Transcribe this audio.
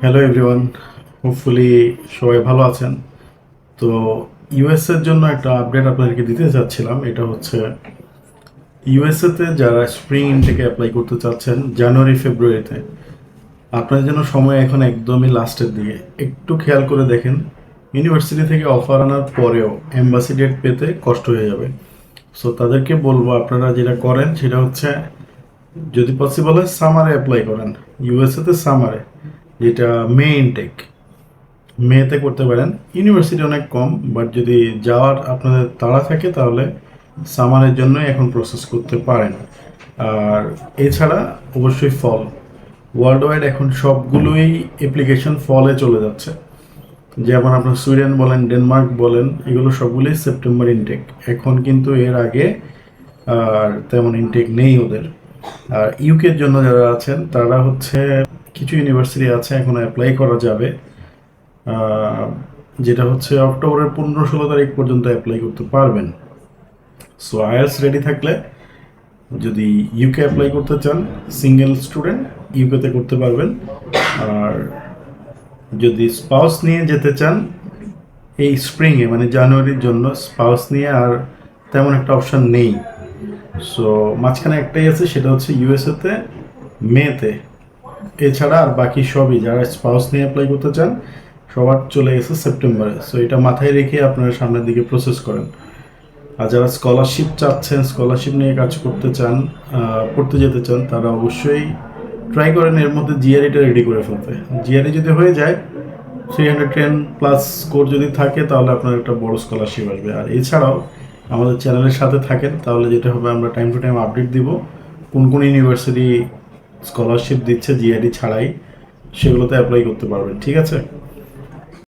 Hello everyone hopefully সবাই ভালো আছেন। তো ইউএস এর জন্য একটা আপডেট আপনাদেরকে দিতে চাচ্ছিলাম। এটা হচ্ছে ইউএসএতে যারা স্প্রিং ইনটেকে অ্যাপ্লাই করতে চাচ্ছেন জানুয়ারি ফেব্রুয়ারিতে আপনার জন্য সময় এখন একদমই লাস্টের দিকে, একটু খেয়াল করে দেখেন ইউনিভার্সিটি থেকে অফার আনার পরেও এম্বাসি ডেট পেতে কষ্ট হয়ে যাবে। সো তাদেরকে বলব, আপনারা যেটা করেন, সেটা হচ্ছে যদি পসিবল হয় সামারে অ্যাপ্লাই করেন। ইউএসএতে সামারে যেটা মে ইনটেক মেতে করতে পারেন। ইউনিভার্সিটি অনেক কম বাট যদি যাওয়ার আপনাদের তাড়া থাকে, তাহলে সামারের জন্য এখন প্রসেস করতে পারেন। আর এছাড়া অবশ্যই ফল ওয়ার্ল্ড ওয়াইড এখন সবগুলোই অ্যাপ্লিকেশন ফলে চলে যাচ্ছে। যেমন আপনার সুইডেন বলেন ডেনমার্ক বলেন, এগুলো সবগুলোই সেপ্টেম্বর ইনটেক এখন কিন্তু এর আগে আর তেমন ইনটেক নেই ওদের। আর ইউকের জন্য যারা আছেন, তারা হচ্ছে কিছু ইউনিভার্সিটি আছে এখন অ্যাপ্লাই করা যাবে। যেটা হচ্ছে অক্টোবরের পনেরো ষোলো তারিখ পর্যন্ত অ্যাপ্লাই করতে পারবেন। সো আইএলস রেডি থাকলে যদি ইউকে অ্যাপ্লাই করতে চান সিঙ্গেল স্টুডেন্ট ইউকেতে করতে পারবেন। আর যদি স্পাউস নিয়ে যেতে চান, এই স্প্রিংয়ে মানে জানুয়ারির জন্য স্পাউস নিয়ে আর তেমন একটা অপশন নেই। সো মাঝখানে একটাই আছে, সেটা হচ্ছে ইউএসএতে মেতে এছাড়া আর বাকি সবই, যারা স্পাউস নিয়ে অ্যাপ্লাই করতে চান, সবার চলে গেছে সেপ্টেম্বরে সো এটা মাথায় রেখে আপনারা সামনের দিকে প্রসেস করেন। আর যারা স্কলারশিপ চাচ্ছেন স্কলারশিপ নিয়ে কাজ করতে চান পড়তে যেতে চান, তারা অবশ্যই ট্রাই করেন, এর মধ্যে জিআরইটা রেডি করে ফেলতে। জিআরই যদি হয়ে যায় three hundred ten plus score যদি থাকে, তাহলে আপনার একটা বড় স্কলারশিপ আসবে। আর এছাড়াও আমাদের চ্যানেলের সাথে থাকেন, তাহলে যেটা হবে আমরা টাইম টু টাইম আপডেট দিব। কোন কোন ইউনিভার্সিটি স্কলারশিপ দিচ্ছে জিআইডি ছাড়াই, সেগুলোতে অ্যাপ্লাই করতে পারবেন, ঠিক আছে?